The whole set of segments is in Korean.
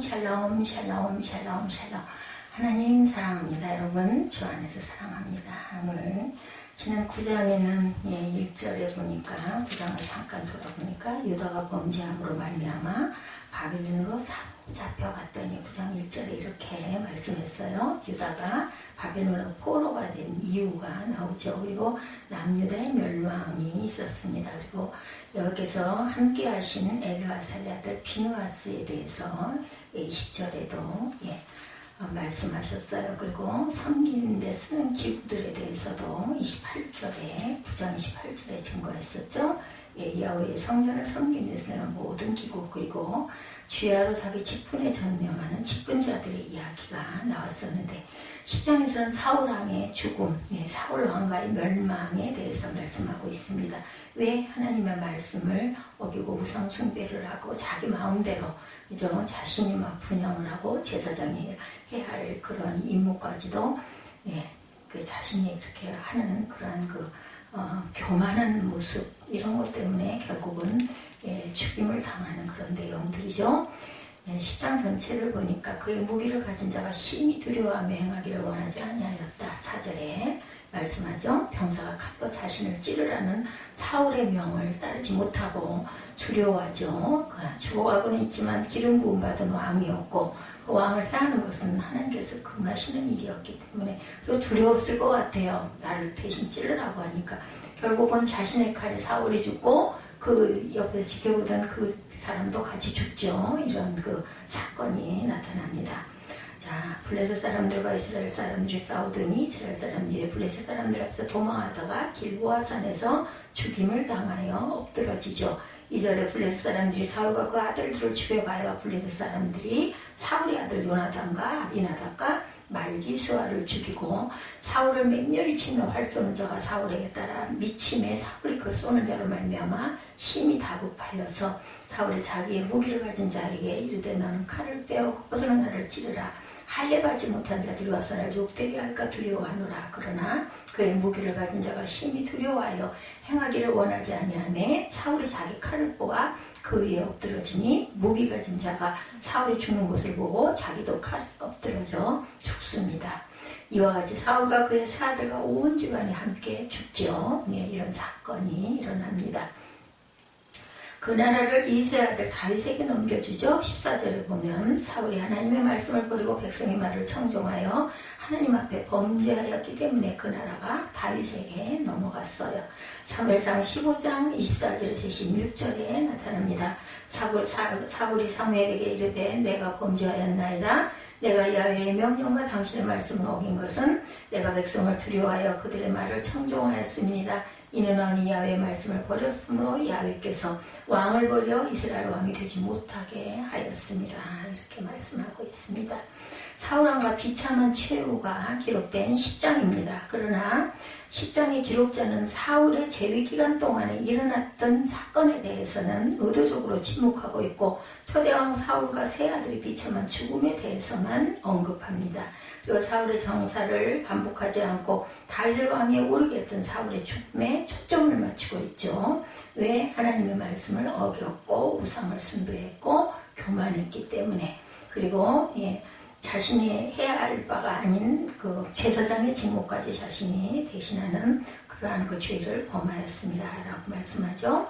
샬롬 샬롬 샬롬 샬롬. 하나님 사랑합니다 여러분. 주 안에서 사랑합니다. 오늘 지난 9장에는 예, 1절에 보니까 9장을 잠깐 돌아보니까 유다가 범죄함으로 말미암아 바빌론으로 사로잡혀갔더니 9장 1절에 이렇게 말씀했어요. 유다가 바빌론으로 포로가 된 이유가 나오죠. 그리고 남유다의 멸망이 있었습니다. 그리고 여기서 함께 하신 엘르아살의 아들 비누아스에 대해서 20절에도 예, 어, 말씀하셨어요. 그리고 섬기는 데 쓰는 기구들에 대해서도 28절에 9장 28절에 증거했었죠. 예, 야외의 성전을 섬기는 데 쓰는 모든 기구 그리고 주야로 자기 직분에 전념하는 직분자들의 이야기가 나왔었는데 10장에서는 사울왕의 죽음, 예, 사울왕과의 멸망에 대해서 말씀하고 있습니다. 왜 하나님의 말씀을 어기고 우상 숭배를 하고 자기 마음대로 이죠 자신이 막 분양을 하고 제사장이 해야 할 그런 임무까지도 예, 그 자신이 그렇게 하는 그러한 그 어, 교만한 모습 이런 것 때문에 결국은 예, 죽임을 당하는 그런 내용들이죠. 예, 10장 전체를 보니까 그의 무기를 가진 자가 심히 두려워하며 행하기를 원하지 아니하였다. 4절에 말씀하죠. 병사가 갑고 자신을 찌르라는 사울의 명을 따르지 못하고 두려워하죠. 그 죽어가고는 있지만 기름 부음 받은 왕이었고 그 왕을 해하는 것은 하나님께서 금하시는 일이었기 때문에 그리고 두려웠을 것 같아요. 나를 대신 찌르라고 하니까 결국은 자신의 칼에 사울이 죽고 그 옆에서 지켜보던 그 사람도 같이 죽죠. 이런 그 사건이 나타납니다. 자, 블레셋 사람들과 이스라엘 사람들이 싸우더니 이스라엘 사람들이 블레셋 사람들 앞에서 도망하다가 길보아 산에서 죽임을 당하여 엎드러지죠. 이절에 블레셋 사람들이 사울과 그 아들들을 죽여가요. 블레셋 사람들이 사울의 아들 요나단과 아비나답과 말기수아를 죽이고 사울을 맹렬히 치며 활 쏘는 자가 사울에게 따라 미침에 사울이 그 쏘는 자로 말미암아 심히 다급하여서 사울이 자기의 무기를 가진 자에게 이르되 너는 칼을 빼어 그것으로 나를 찌르라. 할례받지 못한 자들이 와서 나를 욕되게 할까 두려워하노라. 그러나 그의 무기를 가진 자가 심히 두려워하여 행하기를 원하지 아니하매 사울이 자기 칼을 뽑아 그 위에 엎드러지니 무기 가진 자가 사울이 죽는 것을 보고 자기도 칼에 엎드러져 죽습니다. 이와 같이 사울과 그의 세 아들과 온 집안이 함께 죽죠. 네, 이런 사건이 일어납니다. 그 나라를 이세 아들 다윗에게 넘겨주죠. 14절에 보면 사울이 하나님의 말씀을 버리고 백성의 말을 청종하여 하나님 앞에 범죄하였기 때문에 그 나라가 다윗에게 넘어갔어요. 사무엘상 15장 24절에서 26절에 나타납니다. 사울, 사울이 사무엘에게 이르되 내가 범죄하였나이다. 내가 야외의 명령과 당신의 말씀을 어긴 것은 내가 백성을 두려워하여 그들의 말을 청종하였습니다. 이는 왕이 야외의 말씀을 버렸으므로 야외께서 왕을 버려 이스라엘 왕이 되지 못하게 하였습니다. 이렇게 말씀하고 있습니다. 사울왕과 비참한 최후가 기록된 10장입니다. 그러나 10장의 기록자는 사울의 재위 기간 동안에 일어났던 사건에 대해서는 의도적으로 침묵하고 있고 초대왕 사울과 세 아들이 비참한 죽음에 대해서만 언급합니다. 그리고 사울의 정사를 반복하지 않고 다윗을 왕에 오르게 했던 사울의 죽음에 초점을 맞추고 있죠. 왜 하나님의 말씀을 어겼고 우상을 숭배했고 교만했기 때문에 그리고 예, 자신이 해야 할 바가 아닌 그 제사장의 직무까지 자신이 대신하는 그러한 그 죄를 범하였습니다. 라고 말씀하죠.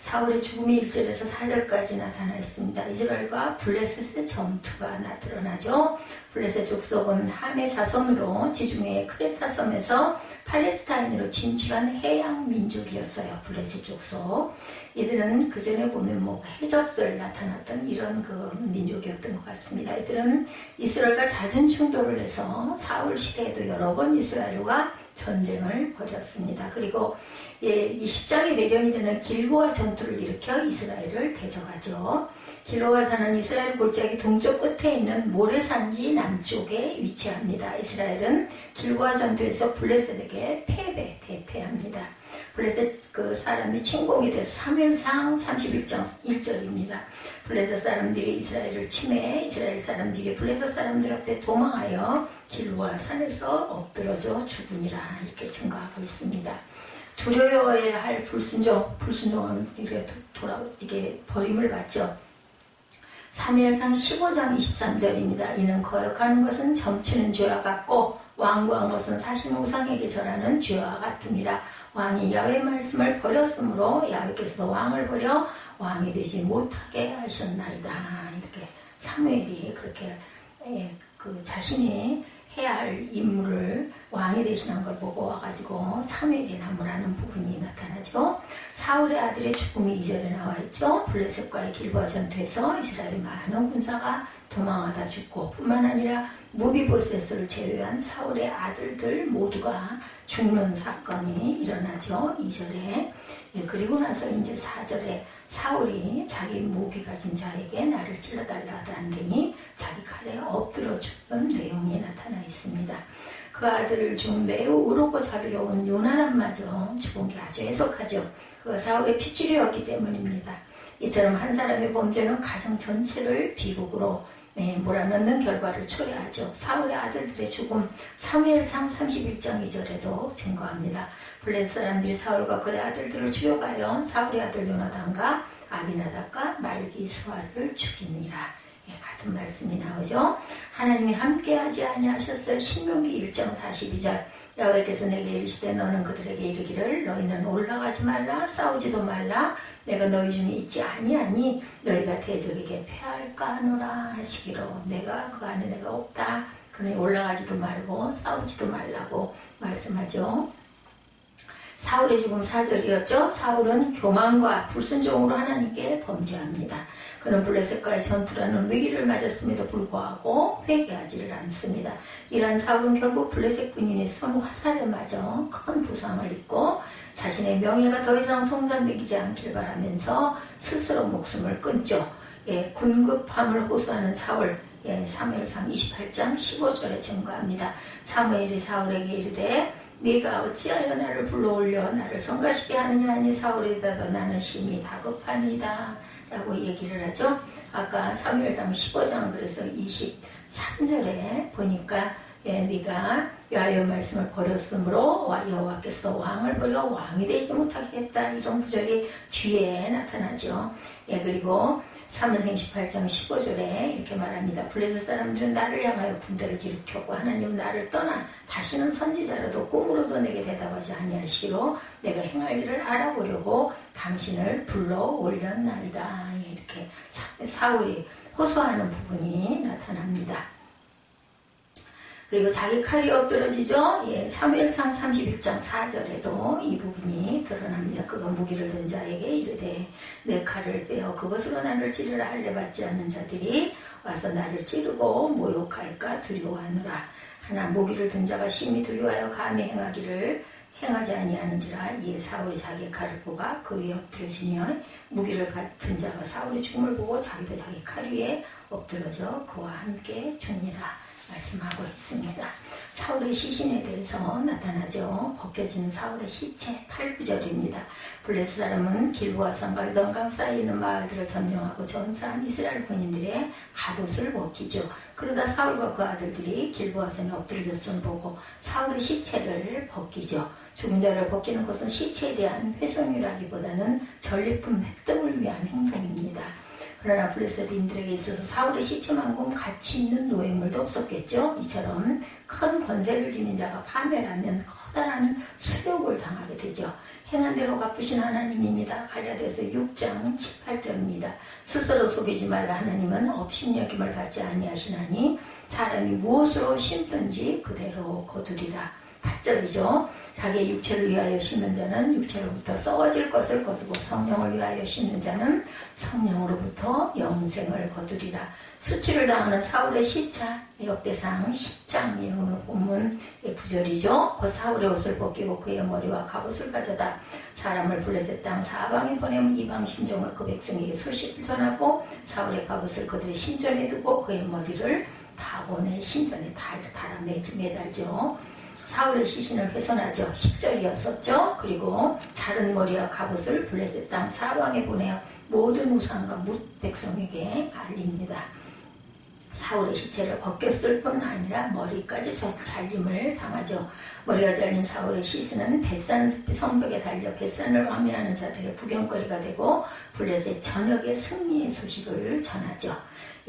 사울의 죽음이 1절에서 4절까지 나타나 있습니다. 이스라엘과 블레셋의 전투가 나타나죠. 블레셋 족속은 함의 자손으로 지중해 크레타 섬에서 팔레스타인으로 진출한 해양 민족이었어요. 블레셋 족속. 이들은 그 전에 보면 뭐 해적들 나타났던 이런 그 민족이었던 것 같습니다. 이들은 이스라엘과 잦은 충돌을 해서 사울 시대에도 여러 번 이스라엘과 전쟁을 벌였습니다. 그리고 예, 이 십장의 내경이 되는 길보아 전투를 일으켜 이스라엘을 대적하죠. 길보아 산은 이스라엘 골짜기 동쪽 끝에 있는 모래산지 남쪽에 위치합니다. 이스라엘은 길보아 전투에서 블레셋에게 패배, 대패합니다. 블레셋 그 사람이 침공이 돼서 3일상 31장 1절입니다. 블레셋 사람들이 이스라엘을 침해 이스라엘 사람들이 블레셋 사람들 앞에 도망하여 길보아 산에서 엎드러져 죽으니라 이렇게 증거하고 있습니다. 두려워해야 할 불순종, 불순종은 이게 돌아 이게 버림을 받죠. 사무엘상 15장 23절입니다. 이는 거역하는 것은 점치는 죄와 같고 왕구한 것은 사신 우상에게 절하는 죄와 같음이라 왕이 야외 말씀을 버렸으므로 야외께서도 왕을 버려 왕이 되지 못하게 하셨나이다. 이렇게 사무엘이 그렇게 예, 그 자신이 해야 할 임무를 왕이 되시는 걸 보고 와가지고 사무엘이 나무라는 부분이 나타나죠. 사울의 아들의 죽음이 이절에 나와 있죠. 블레셋과의 길보아 전투에서 이스라엘의 많은 군사가 도망하다 죽고 뿐만 아니라 무비보셋을 제외한 사울의 아들들 모두가 죽는 사건이 일어나죠. 2절에. 예, 그리고 나서 이제 4절에 사울이 자기 무기 가 진 자에게 나를 찔러달라 하더니 자기 칼에 엎드려 죽는 내용이 나타나 있습니다. 그 아들을 중 매우 의롭고 자비로운 요나단마저 죽은 게 아주 애석하죠. 그가 사울의 핏줄이었기 때문입니다. 이처럼 한 사람의 범죄는 가정 전체를 비극으로 네, 몰아넣는 결과를 초래하죠. 사울의 아들들의 죽음 사무엘상 31장 2절에도 증거합니다. 블레 사람들이 사울과 그의 아들들을 죽여가여 사울의 아들 요나단과 아비나답과 말기 수아를 죽이니라. 예, 같은 말씀이 나오죠. 하나님이 함께하지 아니하셨어요. 신명기 1장 42절 야외께서 내게 이르시되 너는 그들에게 이르기를 너희는 올라가지 말라 싸우지도 말라 내가 너희 중에 있지 아니하니 너희가 대적에게 패할까 하노라 하시기로 내가 그 안에 내가 없다 그러니 올라가지도 말고 싸우지도 말라고 말씀하죠. 사울의 죽음 사절이었죠. 사울은 교만과 불순종으로 하나님께 범죄합니다. 그는 블레셋과의 전투라는 위기를 맞았음에도 불구하고 회개하지를 않습니다. 이러한 사울은 결국 블레셋 군인의 쏜 화살에 맞아 큰 부상을 입고 자신의 명예가 더 이상 송산되지 않길 바라면서 스스로 목숨을 끊죠. 예, 군급함을 호소하는 사울, 예, 사무엘상 28장 15절에 증거합니다. 사무엘이 사울에게 이르되 네가 어찌하여 나를 불러올려 나를 성가시게 하느냐 하니 사울이 대답 나는 심히 다급합니다. 라고 얘기를 하죠. 아까 사무엘상 15장 그래서 23절에 보니까 예, 네가 여호와의 말씀을 버렸으므로 여호와께서 왕을 버려 왕이 되지 못하게 했다 이런 구절이 뒤에 나타나죠. 예, 그리고 사문생 18장 15절에 이렇게 말합니다. 블레셋 사람들은 나를 향하여 군대를 일으켰고 하나님 나를 떠나 다시는 선지자라도 꿈으로도 내게 대답하지 아니하시기로 내가 행할 일을 알아보려고 당신을 불러 올렸나이다. 예, 이렇게 사울이 호소하는 부분이 나타납니다. 그리고 자기 칼이 엎드러지죠. 예, 사무엘상 31장 4절에도 이 부분이 드러납니다. 그가 무기를 든 자에게 이르되 내 칼을 빼어 그것으로 나를 찌르라 할래 받지 않는 자들이 와서 나를 찌르고 모욕할까 두려워하노라. 하나 무기를 든 자가 심히 두려워하여 감히 행하기를 행하지 아니하는지라 이에 사울이 자기 칼을 뽑아 그 위에 엎드러지며 무기를 같은 자가 사울의 죽음을 보고 자기도 자기 칼 위에 엎드러져 그와 함께 죽니라. 말씀하고 있습니다. 사울의 시신에 대해서 나타나죠. 벗겨지는 사울의 시체 8구절입니다. 블레스 사람은 길보아 산과 사이 있는 마을들을 점령하고 전사한 이스라엘 군인들의 갑옷을 벗기죠. 그러다 사울과 그 아들들이 길보아 산에 엎드려졌음을 보고 사울의 시체를 벗기죠. 죽은 자를 벗기는 것은 시체에 대한 훼손이라기보다는 전리품 획득을 위한 행동입니다. 그러나 블레셋인들에게 있어서 사울의 시체만큼 가치 있는 노예물도 없었겠죠. 이처럼 큰 권세를 지닌 자가 파멸하면 커다란 수욕을 당하게 되죠. 행한 대로 갚으신 하나님입니다. 갈라디아서 6장 18절입니다. 스스로 속이지 말라 하나님은 업신여김을 받지 아니하시나니 사람이 무엇으로 심든지 그대로 거두리라. 8절이죠. 자기의 육체를 위하여 심는 자는 육체로부터 썩어질 것을 거두고 성령을 위하여 심는 자는 성령으로부터 영생을 거두리라. 수치를 당하는 사울의 시차 역대상 10장 이런 본문 구절이죠. 그 사울의 옷을 벗기고 그의 머리와 갑옷을 가져다 사람을 블레셋 땅 사방에 보내면 이방 신종과 그 백성에게 소식을 전하고 사울의 갑옷을 그들의 신전에 두고 그의 머리를 다본의 신전에 달아 매달죠. 사울의 시신을 훼손하죠. 10절이었었죠. 그리고 자른 머리와 갑옷을 블레셋 땅 사방에 보내어 모든 우상과 뭇 백성에게 알립니다. 사울의 시체를 벗겼을 뿐 아니라 머리까지 잘림을 당하죠. 머리가 잘린 사울의 시신은 벳산 성벽에 달려 벳산을 왕래하는 자들의 구경거리가 되고 블레셋 전역의 승리의 소식을 전하죠.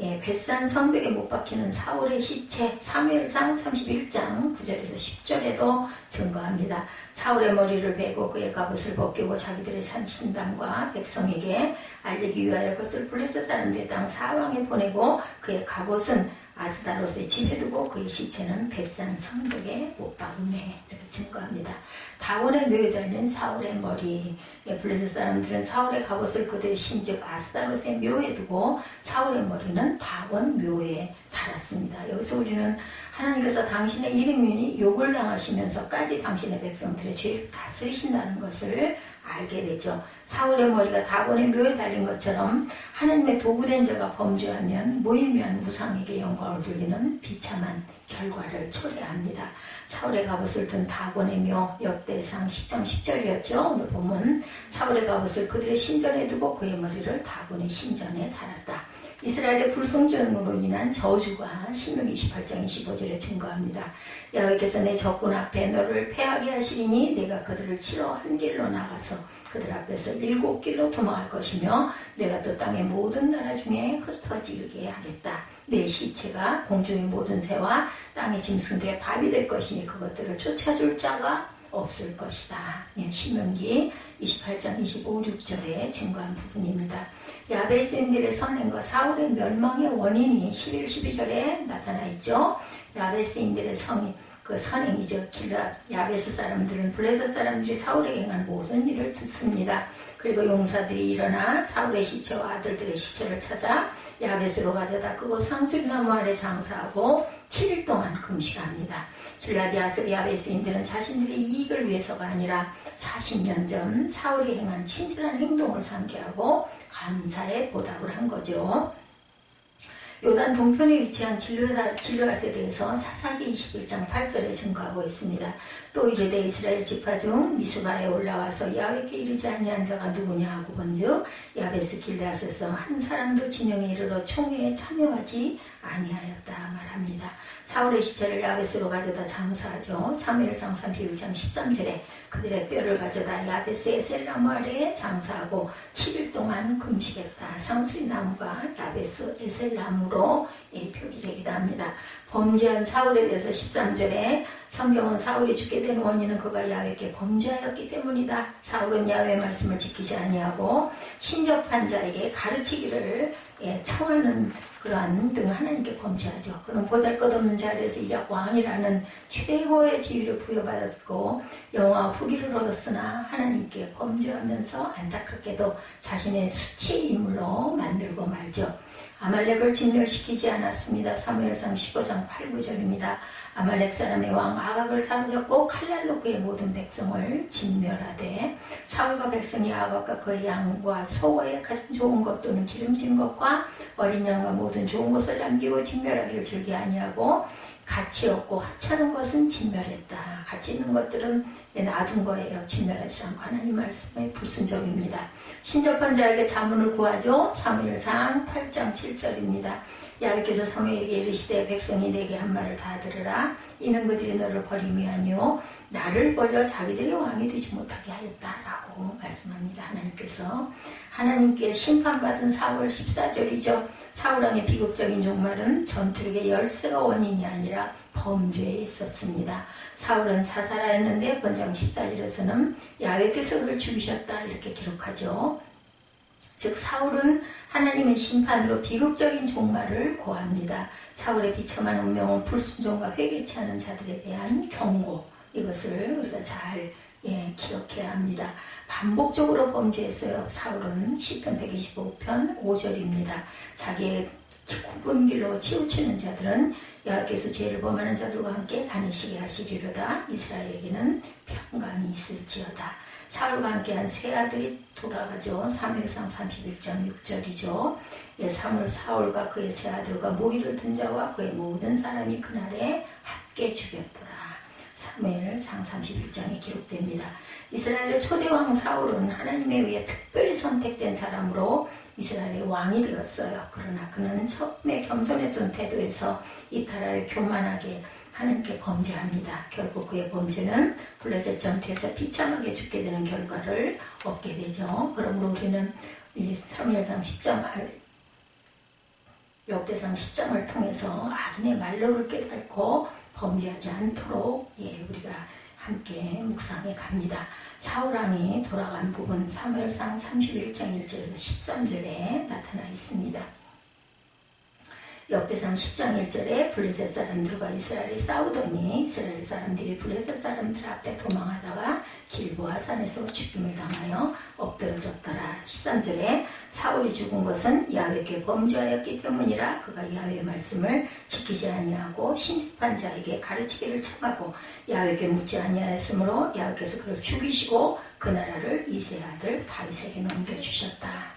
예, 뱃산 성벽에 못 박히는 사울의 시체 사무엘상 31장 9절에서 10절에도 증거합니다. 사울의 머리를 베고 그의 갑옷을 벗기고 자기들의 산신담과 백성에게 알리기 위하여 그것을 블레셋 사람들의 땅 사왕에 보내고 그의 갑옷은 아스다롯에 집에 두고 그의 시체는 뱃산 성벽에 못 박음에 이렇게 증거합니다. 다원의 묘에 달린 사울의 머리 예, 블레셋 사람들은 사울의 갑옷을 그들의 신즉 아스다롯의 묘에 두고 사울의 머리는 다원 묘에 달았습니다. 여기서 우리는 하나님께서 당신의 이름이 욕을 당하시면서까지 당신의 백성들의 죄를 다스리신다는 것을 알게 되죠. 사울의 머리가 다곤의 묘에 달린 것처럼 하나님의 도구된 자가 범죄하면 무의미한 우상에게 영광을 돌리는 비참한 결과를 초래합니다. 사울의 갑옷을 든 다곤의 묘 역대상 10장 10절이었죠. 오늘 보면 사울의 갑옷을 그들의 신전에 두고 그의 머리를 다곤의 신전에 달았다. 이스라엘의 불성전으로 인한 저주가 신명 28장 25절에 증거합니다. 여호와께서 내 적군 앞에 너를 패하게 하시리니 내가 그들을 치러 한 길로 나가서 그들 앞에서 일곱 길로 도망할 것이며 내가 또 땅의 모든 나라 중에 흩어지게 하겠다. 내 시체가 공중의 모든 새와 땅의 짐승들의 밥이 될 것이니 그것들을 쫓아줄 자가 없을 것이다. 예, 신명기 28장 25, 6절에 증거한 부분입니다. 야베스인들의 선행과 사울의 멸망의 원인이 11, 12절에 나타나 있죠. 야베스인들의 성이 그 선행이죠. 길라 야베스 사람들은 블레셋 사람들이 사울에게 행한 모든 일을 듣습니다. 그리고 용사들이 일어나 사울의 시체와 아들들의 시체를 찾아 야베스로 가져다 그곳 상수리나무 아래 장사하고 7일 동안 금식합니다. 길라디아스 야베스인들은 자신들의 이익을 위해서가 아니라 40년 전 사울이 행한 친절한 행동을 상기하고 감사의 보답을 한 거죠. 요단 동편에 위치한 길르앗에 대해서 사사기 21장 8절에 증거하고 있습니다. 또 이르되 이스라엘 지파 중 미스바에 올라와서 야외께 이르지 아니한 자가 누구냐 하고 본즉 야베스 길르앗에서 한 사람도 진영에 이르러 총회에 참여하지 아니하였다 말합니다. 사울의 시체를 야베스로 가져다 장사하죠. 3일상 31장 13절에 그들의 뼈를 가져다 야베스의 셀나무 아래에 장사하고 7일 동안 금식했다. 상수리 나무가 야베스 에셀나무로 표기되기도 합니다. 범죄한 사울에 대해서 13절에 성경은 사울이 죽게 된 원인은 그가 야외께 범죄하였기 때문이다. 사울은 야외 말씀을 지키지 아니하고 신접한 자에게 가르치기를 예, 청하는 그러한 등 하나님께 범죄하죠. 그럼 보잘것없는 자리에서 이작 왕이라는 최고의 지위를 부여받았고 영화 후기를 얻었으나 하나님께 범죄하면서 안타깝게도 자신의 수치 인물로 만들고 말죠. 아말렉을 진멸시키지 않았습니다. 사무엘상 15장 8, 9절입니다. 아말렉 사람의 왕 아각을 사로잡고 칼날로 그의 모든 백성을 진멸하되 사울과 백성이 아각과 그의 양과 소의 가장 좋은 것 또는 기름진 것과 어린 양과 모든 좋은 것을 남기고 진멸하기를 즐겨 아니하고 가치 없고 하찮은 것은 진멸했다. 가치 있는 것들은 놔둔 거예요. 진멸하지 않고 하나님 말씀에 불순종입니다. 신접한 자에게 자문을 구하죠. 3일상 8장 7절입니다. 야외께서 사무에게 이르시되 백성이 내게 한 말을 다 들으라 이는 그들이 너를 버림이 아니오 나를 버려 자기들이 왕이 되지 못하게 하였다라고 말씀합니다. 하나님께서 하나님께 심판받은 4월 14절이죠. 사울왕의 비극적인 종말은 전투력의 열쇠가 원인이 아니라 범죄에 있었습니다. 사울은 자살하였는데 번장 14절에서는 야외께서 그를 죽이셨다 이렇게 기록하죠. 즉 사울은 하나님의 심판으로 비극적인 종말을 고합니다. 사울의 비참한 운명은 불순종과 회개치 않은 자들에 대한 경고 이것을 우리가 잘 예, 기억해야 합니다. 반복적으로 범죄했어요. 사울은 10편 125편 5절입니다. 자기의 굽은 길로 치우치는 자들은 여호와께서 죄를 범하는 자들과 함께 다니시게 하시리로다. 이스라엘에게는 평강이 있을지어다. 사울과 함께한 세 아들이 돌아가죠. 3일상 31장 6절이죠. 예, 사울 사울과 그의 세 아들과 모기를 든 자와 그의 모든 사람이 그날에 함께 죽였더라. 사무엘상 31장에 기록됩니다. 이스라엘의 초대왕 사울은 하나님에 의해 특별히 선택된 사람으로 이스라엘의 왕이 되었어요. 그러나 그는 처음에 겸손했던 태도에서 이탈하여 교만하게 하나님께 범죄합니다. 결국 그의 범죄는 블레셋 전투에서 비참하게 죽게 되는 결과를 얻게 되죠. 그러므로 우리는 이 3일상 10장 역대상 10장을 통해서 악인의 말로를 깨닫고 범죄하지 않도록 예, 우리가 함께 묵상해 갑니다. 사울왕이 돌아간 부분 사무엘상 31장 1절에서 13절에 나타나 있습니다. 역대상 10장 1절에 블레셋 사람들과 이스라엘이 싸우더니 이스라엘 사람들이 블레셋 사람들 앞에 도망하다가 길보아 산에서 죽임을 당하여 엎드러졌더라. 13절에 사울이 죽은 것은 야훼께 범죄하였기 때문이라 그가 야훼의 말씀을 지키지 아니하고 신접한 자에게 가르치기를 청하고 야훼께 묻지 아니하였으므로 야훼께서 그를 죽이시고 그 나라를 이세 아들 다윗에게 넘겨주셨다.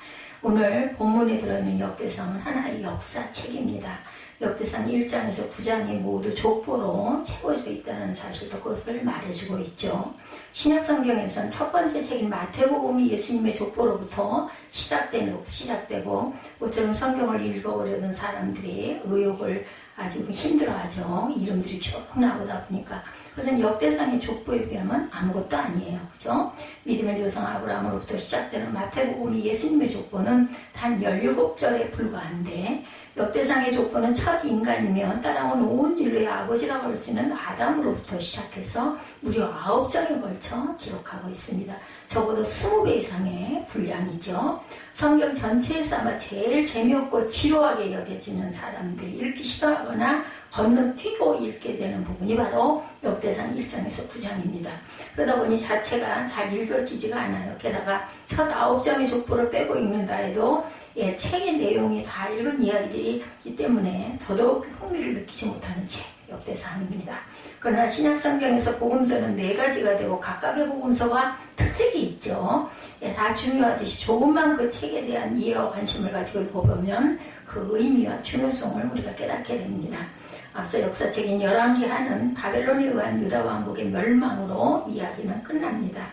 오늘 본문에 들어있는 역대상은 하나의 역사책입니다. 역대상 1장에서 9장이 모두 족보로 채워져 있다는 사실도 그것을 말해주고 있죠. 신약성경에선 첫 번째 책인 마태복음이 예수님의 족보로부터 시작되고, 시작되고 모처럼 성경을 읽어오려던 사람들이 의욕을 아주 힘들어하죠. 이름들이 쭉 나오다 보니까 그것은 역대상의 족보에 비하면 아무것도 아니에요. 그죠? 믿음의 조상 아브라함으로부터 시작되는 마태복음이 예수님의 족보는 단 17절에 불과한데 역대상의 족보는 첫 인간이며 따라온 온 인류의 아버지라고 할 수 있는 아담으로부터 시작해서 무려 9장에 걸쳐 기록하고 있습니다. 적어도 20배 이상의 분량이죠. 성경 전체에서 아마 제일 재미없고 지루하게 여겨지는 사람들이 읽기 싫어하거나 건너뛰고 읽게 되는 부분이 바로 역대상 1장에서 9장입니다. 그러다 보니 자체가 잘 읽어지지가 않아요. 게다가 첫 9장의 족보를 빼고 읽는다 해도 예, 책의 내용이 다 읽은 이야기들이기 때문에 더더욱 흥미를 느끼지 못하는 책, 역대상입니다. 그러나 신약 성경에서 복음서는 네 가지가 되고 각각의 복음서가 특색이 있죠. 예, 다 중요하듯이 조금만 그 책에 대한 이해와 관심을 가지고 읽어보면 그 의미와 중요성을 우리가 깨닫게 됩니다. 앞서 역사책인 열왕기하는 바벨론에 의한 유다 왕국의 멸망으로 이야기는 끝납니다.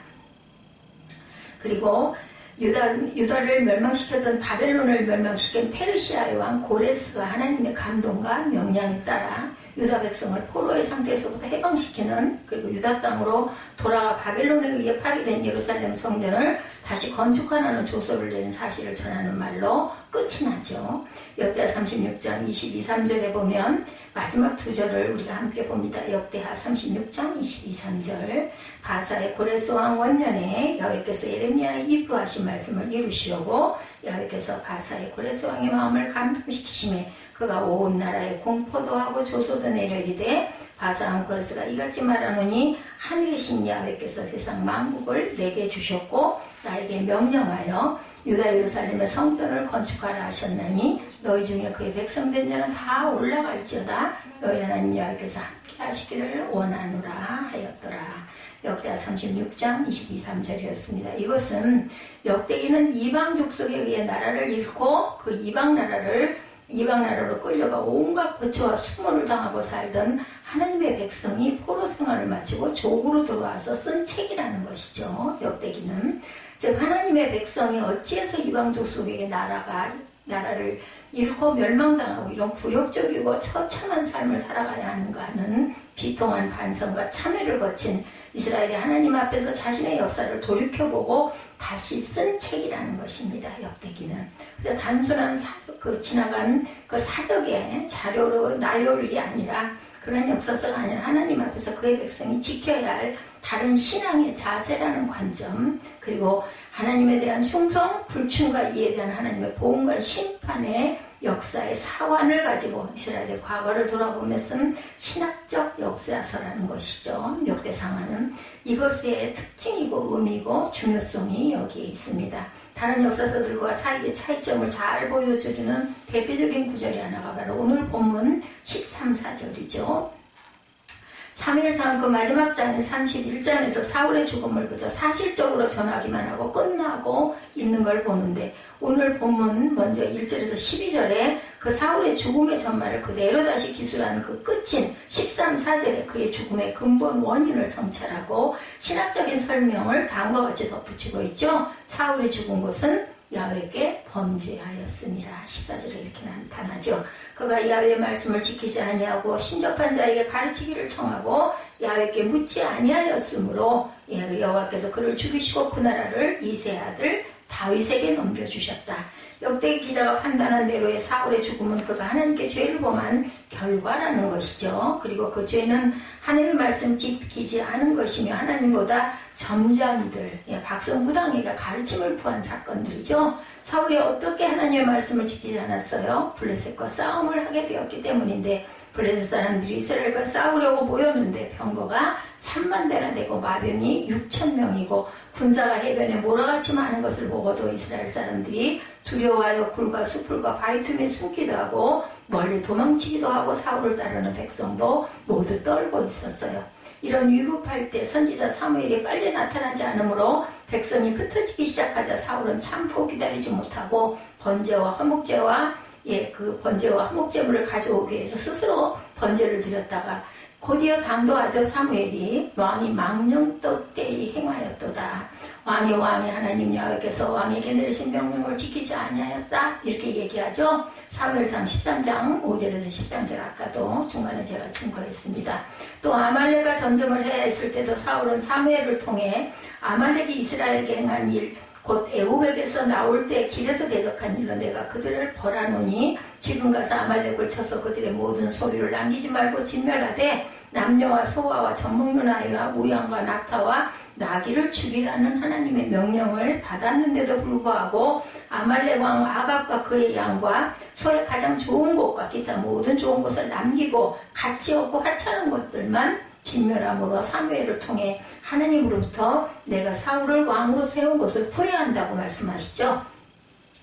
그리고 유다, 유다를 멸망시켰던 바벨론을 멸망시킨 페르시아의 왕 고레스가 하나님의 감동과 명령에 따라 유다 백성을 포로의 상태에서부터 해방시키는 그리고 유다 땅으로 돌아가 바벨론에 의해 파괴된 예루살렘 성전을 다시 건축하라는 조서를 내는 사실을 전하는 말로 끝이 나죠. 역대하 36장 22, 3절에 보면 마지막 두 절을 우리가 함께 봅니다. 역대하 36장 22, 3절 바사의 고레스 왕 원년에 여호께서 예레미야의 입으로 하신 말씀을 이루시려고 여호께서 바사의 고레스 왕의 마음을 감동시키심에 그가 온 나라에 공포도 하고 조소도 내려리되 바사한 고레스가 이같이 말하노니 하늘의 신 야훼께서 세상 만국을 내게 주셨고 나에게 명령하여 유다 예루살렘의 성전을 건축하라 하셨나니 너희 중에 그의 백성된 자는 다 올라갈지어다 너희 하나님 여호께서 함께 하시기를 원하노라 하였더라. 역대하 36장 22, 3절이었습니다. 이것은 역대기는 이방 족속에 의해 나라를 잃고 그 이방 나라를 이방 나라로 끌려가 온갖 고초와 수모를 당하고 살던 하나님의 백성이 포로 생활을 마치고 조국으로 돌아와서 쓴 책이라는 것이죠. 역대기는 즉 하나님의 백성이 어찌해서 이방족 속에게 나라가 나라를 잃고 멸망당하고 이런 굴욕적이고 처참한 삶을 살아가야 하는가 하는 비통한 반성과 참회를 거친 이스라엘이 하나님 앞에서 자신의 역사를 돌이켜보고 다시 쓴 책이라는 것입니다. 역대기는. 그래서 단순한 사, 그 지나간 그 사적의 자료로 나열이 아니라 그런 역사서가 아니라 하나님 앞에서 그의 백성이 지켜야 할 다른 신앙의 자세라는 관점 그리고 하나님에 대한 충성, 불충과 이에 대한 하나님의 보험과 심판의 역사의 사관을 가지고 이스라엘의 과거를 돌아보며 쓴 신학적 역사서라는 것이죠. 역대상화는 이것의 특징이고 의미고 중요성이 여기에 있습니다. 다른 역사서들과 사이의 차이점을 잘 보여주는 대표적인 구절이 하나가 바로 오늘 본문 13, 4절이죠. 3일 상 그 마지막 장인 31장에서 사울의 죽음을 그저 사실적으로 전하기만 하고 끝나고 있는 걸 보는데 오늘 본문 먼저 1절에서 12절에 그 사울의 죽음의 전말을 그대로 다시 기술하는 그 끝인 13, 4절에 그의 죽음의 근본 원인을 성찰하고 신학적인 설명을 다음과 같이 덧붙이고 있죠. 사울이 죽은 것은 야훼께 범죄하였습니다. 14절에 이렇게 나타나죠. 그가 야훼의 말씀을 지키지 아니하고 신접한 자에게 가르치기를 청하고 야훼께 묻지 아니하였으므로 여호와께서 그를 죽이시고 그 나라를 이세 아들 다윗에게 넘겨주셨다. 역대 기자가 판단한 대로의 사울의 죽음은 그가 하나님께 죄를 범한 결과라는 것이죠. 그리고 그 죄는 하나님의 말씀 지키지 않은 것이며 하나님보다 점잖이들, 예, 박성무당에게 가르침을 구한 사건들이죠. 사울이 어떻게 하나님의 말씀을 지키지 않았어요? 블레셋과 싸움을 하게 되었기 때문인데 블레셋 사람들이 이스라엘과 싸우려고 모였는데 병거가 3만 대나 되고 마병이 6천 명이고 군사가 해변에 몰아같이 많은 것을 보고도 이스라엘 사람들이 두려워하여 굴과 숲풀과 바위 틈에 숨기도 하고 멀리 도망치기도 하고 사울을 따르는 백성도 모두 떨고 있었어요. 이런 위급할 때 선지자 사무엘이 빨리 나타나지 않으므로 백성이 흩어지기 시작하자 사울은 참고 기다리지 못하고 번제와 화목제와 예, 그 번제와 화목제물을 가져오기 위해서 스스로 번제를 드렸다가 곧이어 당도하죠 사무엘이 왕이 망령도 때에 행하였도다. 왕이 왕이 하나님 여호와께서 왕에게 내리신 명령을 지키지 아니하였다 이렇게 얘기하죠. 사무엘상 13장 5절에서 13절 아까도 중간에 제가 증거했습니다. 또 아말렉과 전쟁을 했을 때도 사울은 사무엘을 통해 아말렉이 이스라엘에게 행한 일, 곧 애굽에게서 나올 때 길에서 대적한 일로 내가 그들을 벌하노니 지금 가서 아말렉을 쳐서 그들의 모든 소유를 남기지 말고 진멸하되 남녀와 소아와 젖먹는 아이와 우양과 낙타와 나귀를 죽이라는 하나님의 명령을 받았는데도 불구하고 아말렉 왕 아갑과 그의 양과 소의 가장 좋은 곳과 기타 모든 좋은 곳을 남기고 가치 없고 하찮은 것들만 진멸함으로 사무엘을 통해 하나님으로부터 내가 사울을 왕으로 세운 것을 후회한다고 말씀하시죠.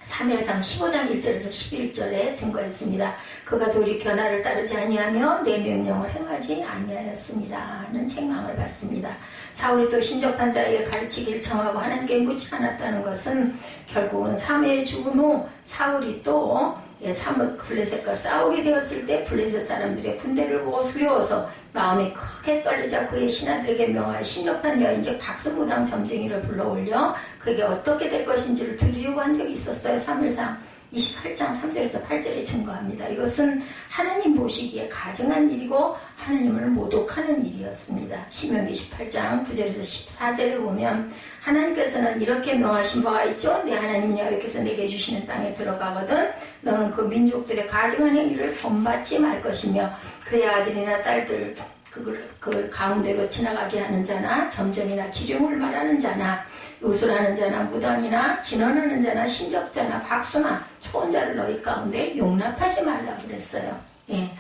3일상 15장 1절에서 11절에 증거했습니다. 그가 돌이켜 나를 따르지 아니하며 내 명령을 행하지 아니하였습니다는 책망을 받습니다. 사울이 또 신접한 자에게 가르치기를 청하고 하나님께 묻지 않았다는 것은 결국은 사무엘이 죽은 후 사울이 또 예, 사무 블레셋과 싸우게 되었을 때 블레셋 사람들의 군대를 보고 두려워서 마음이 크게 떨리자 그의 신하들에게 명하여 신협한 여인즉 박수무당 점쟁이를 불러올려 그게 어떻게 될 것인지를 들으려고 한 적이 있었어요. 3일상 28장 3절에서 8절에 증거합니다. 이것은 하나님 보시기에 가증한 일이고 하나님을 모독하는 일이었습니다. 신명기 18장 9절에서 14절에 보면 하나님께서는 이렇게 명하신 바가 있죠. 내 하나님 여호와께서 내게 주시는 땅에 들어가거든 너는 그 민족들의 가증한 행위를 본받지 말 것이며 그의 아들이나 딸들 그걸, 그걸 가운데로 지나가게 하는 자나 점점이나 기름을 말하는 자나 우술하는 자나 무당이나 진언하는 자나 신적자나 박수나 초혼자를 너희 가운데 용납하지 말라 그랬어요. 예.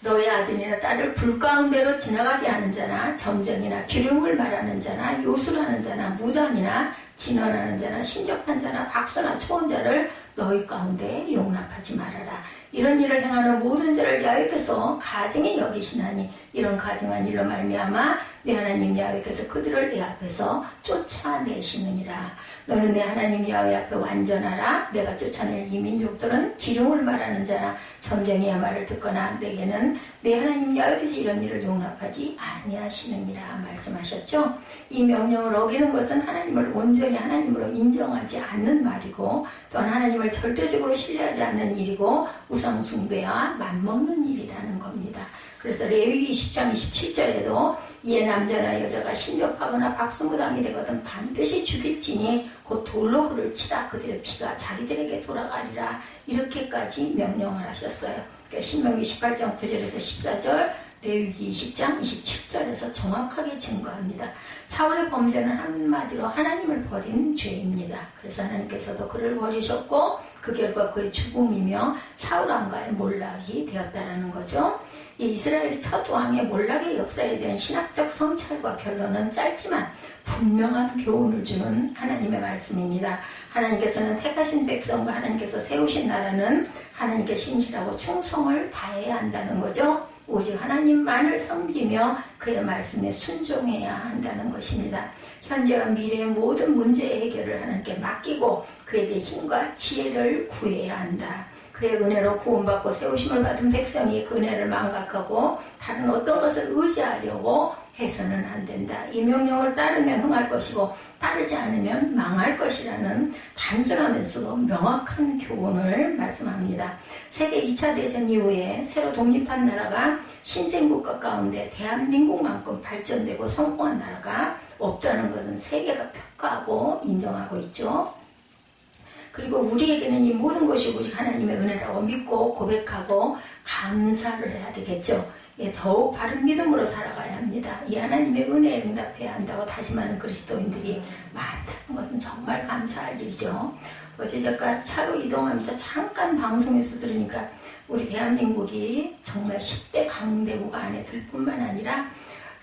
너의 아들이나 딸을 불 가운데로 지나가게 하는 자나 점쟁이나 기름을 말하는 자나 요술하는 자나 무당이나 진언하는 자나 신적한 자나 박수나 초혼자를 너희 가운데 용납하지 말아라. 이런 일을 행하는 모든 자를 야외께서 가증히 여기시나니 이런 가증한 일로 말미암아 내 하나님 야외께서 그들을 내 앞에서 쫓아내시느니라. 너는 내 하나님 야외 앞에 완전하라. 내가 쫓아낼 이 민족들은 기름을 말하는 자나 점쟁이의 말을 듣거나 내게는 내 하나님 야외께서 이런 일을 용납하지 아니하시느니라 말씀하셨죠. 이 명령을 어기는 것은 하나님을 온전히 하나님으로 인정하지 않는 말이고 또한 하나님을 절대적으로 신뢰하지 않는 일이고 우상 숭배와 맞먹는 일이라는 겁니다. 그래서 레위기 10장 27절에도 이에 남자나 여자가 신접하거나 박수무당이 되거든 반드시 죽일지니 곧 돌로 그를 치다 그들의 피가 자기들에게 돌아가리라 이렇게까지 명령을 하셨어요. 그러니까 신명기 18장 9절에서 14절 레위기 20장 27절에서 정확하게 증거합니다. 사울의 범죄는 한마디로 하나님을 버린 죄입니다. 그래서 하나님께서도 그를 버리셨고 그 결과 그의 죽음이며 사울 왕과의 몰락이 되었다라는 거죠. 이 이스라엘의 첫 왕의 몰락의 역사에 대한 신학적 성찰과 결론은 짧지만 분명한 교훈을 주는 하나님의 말씀입니다. 하나님께서는 택하신 백성과 하나님께서 세우신 나라는 하나님께 신실하고 충성을 다해야 한다는 거죠. 오직 하나님만을 섬기며 그의 말씀에 순종해야 한다는 것입니다. 현재와 미래의 모든 문제 해결을 하나님께 맡기고 그에게 힘과 지혜를 구해야 한다. 그의 은혜로 구원받고 세우심을 받은 백성이 그 은혜를 망각하고 다른 어떤 것을 의지하려고 해서는 안 된다. 이 명령을 따르면 흥할 것이고 따르지 않으면 망할 것이라는 단순하면서도 명확한 교훈을 말씀합니다. 세계 2차 대전 이후에 새로 독립한 나라가 신생국가 가운데 대한민국만큼 발전되고 성공한 나라가 없다는 것은 세계가 평가하고 인정하고 있죠. 그리고 우리에게는 이 모든 것이 오직 하나님의 은혜라고 믿고 고백하고 감사를 해야 되겠죠. 예, 더욱 바른 믿음으로 살아가야 합니다. 이 하나님의 은혜에 응답해야 한다고 다짐하는 그리스도인들이 많다는 것은 정말 감사할 일이죠. 어제 제가 차로 이동하면서 잠깐 방송에서 들으니까 우리 대한민국이 정말 10대 강대국가 안에 들 뿐만 아니라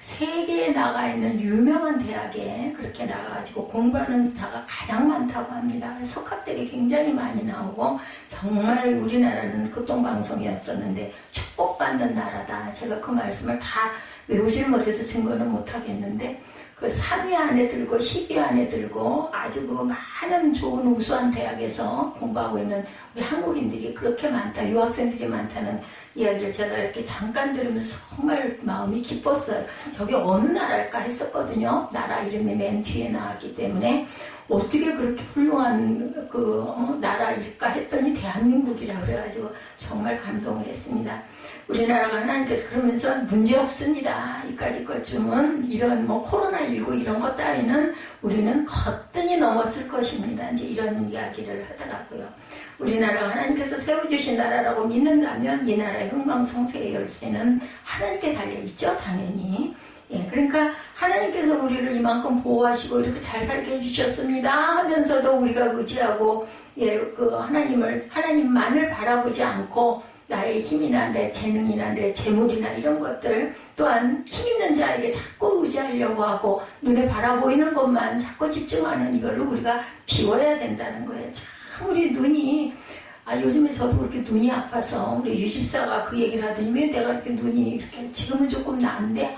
세계에 나가 있는 유명한 대학에 그렇게 나가가지고 공부하는 자가 가장 많다고 합니다. 석학들이 굉장히 많이 나오고 정말 우리나라는 극동방송이었었는데 축복받는 나라다. 제가 그 말씀을 다 외우질 못해서 증거는 못하겠는데 그 3위 안에 들고 10위 안에 들고 아주 그 많은 좋은 우수한 대학에서 공부하고 있는 우리 한국인들이 그렇게 많다. 유학생들이 많다는 이야기를 제가 이렇게 잠깐 들으면서 정말 마음이 기뻤어요. 여기 어느 나라일까 했었거든요. 나라 이름이 맨 뒤에 나왔기 때문에 어떻게 그렇게 훌륭한 그 어, 나라일까 했더니 대한민국이라 그래가지고 정말 감동을 했습니다. 우리나라가 하나님께서 그러면서 문제 없습니다. 이까지 것쯤은 이런 뭐 코로나19 이런 것 따위는 우리는 거뜬히 넘었을 것입니다. 이제 이런 이야기를 하더라고요. 우리나라가 하나님께서 세워주신 나라라고 믿는다면 이 나라의 흥망성쇠의 열쇠는 하나님께 달려있죠, 당연히. 예, 그러니까 하나님께서 우리를 이만큼 보호하시고 이렇게 잘 살게 해주셨습니다 하면서도 우리가 의지하고 예, 그 하나님을 하나님만을 바라보지 않고 나의 힘이나 내 재능이나 내 재물이나 이런 것들 또한 힘 있는 자에게 자꾸 의지하려고 하고 눈에 바라보이는 것만 자꾸 집중하는 이걸로 우리가 비워야 된다는 거예요. 참 우리 눈이 아 요즘에 저도 그렇게 눈이 아파서 우리 유집사가 그 얘기를 하더니 왜 내가 이렇게 눈이 이렇게 지금은 조금 나은데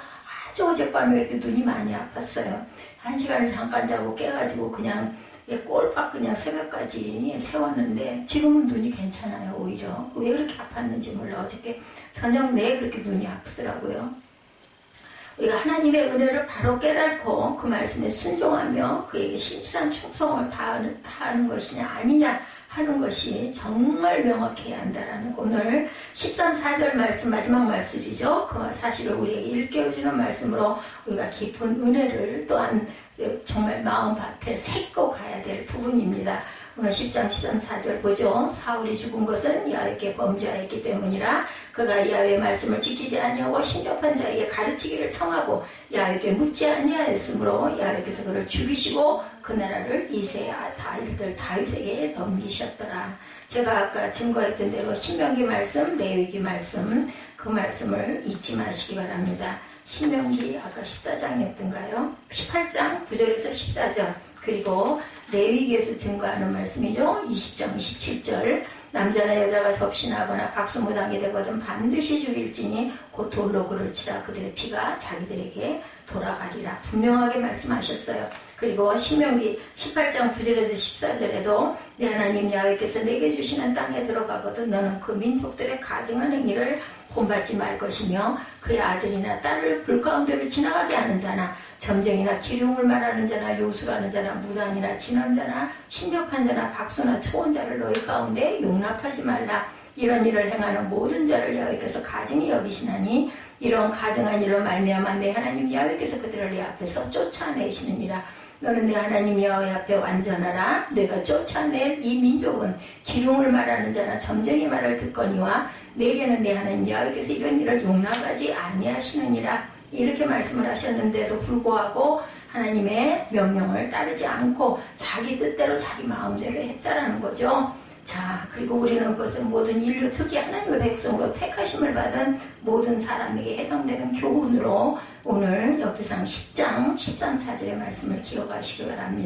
아주 어젯밤에 이렇게 눈이 많이 아팠어요. 한 시간을 잠깐 자고 깨가지고 그냥 예, 꼴박 그냥 새벽까지 세웠는데 지금은 눈이 괜찮아요 오히려. 왜 그렇게 아팠는지 몰라. 어저께 저녁 내에 그렇게 눈이 아프더라고요 우리가 하나님의 은혜를 바로 깨닫고 그 말씀에 순종하며 그에게 신실한 충성을 다하는, 다하는 것이냐 아니냐 하는 것이 정말 명확해야 한다라는 거. 오늘 13, 4절 말씀 마지막 말씀이죠. 그 사실을 우리에게 일깨워주는 말씀으로 우리가 깊은 은혜를 또한 정말 마음 밭에 새기고 가야 될 부분입니다. 오늘 10장 13, 4절 보죠. 사울이 죽은 것은 야훼께 범죄하였기 때문이라 그가 야훼의 말씀을 지키지 아니하고 신접한 자에게 가르치기를 청하고 야훼께 묻지 아니하였으므로 야훼께서 그를 죽이시고 그 나라를 이세 다윗들 다윗에게 넘기셨더라. 제가 아까 증거했던 대로 신명기 말씀, 레위기 말씀 그 말씀을 잊지 마시기 바랍니다. 신명기 아까 14장이었던가요? 18장 9절에서 14절 그리고 레위기에서 증거하는 말씀이죠. 20장 27절 남자나 여자가 접신하거나 박수무당이 되거든 반드시 죽일지니 곧 돌로 그를 치라 그들의 피가 자기들에게 돌아가리라 분명하게 말씀하셨어요. 그리고 신명기 18장 9절에서 14절에도 내 하나님 야훼께서 내게 주시는 땅에 들어가거든 너는 그 민족들의 가증한 행위를 본받지 말 것이며 그의 아들이나 딸을 불 가운데를 지나가게 하는 자나 점쟁이나 기룡을 말하는 자나 요술하는 자나 무당이나 진언자나 신접한 자나 박수나 초혼 자를 너희 가운데 용납하지 말라. 이런 일을 행하는 모든 자를 야훼께서 가증히 여기시나니 이런 가증한 일로 말미암아 내 하나님 야훼께서 그들을 내 앞에서 쫓아내시느니라 너는 내 하나님 야훼 앞에 완전하라 내가 쫓아낼 이 민족은 기룡을 말하는 자나 점쟁이 말을 듣거니와 내게는 내 하나님 야훼께서 이런 일을 용납하지 아니하시느니라 이렇게 말씀을 하셨는데도 불구하고 하나님의 명령을 따르지 않고 자기 뜻대로 자기 마음대로 했다라는 거죠. 자, 그리고 우리는 그것을 모든 인류 특히 하나님의 백성으로 택하심을 받은 모든 사람에게 해당되는 교훈으로 오늘 역대상 10장 13, 4절의 말씀을 기억하시기 바랍니다.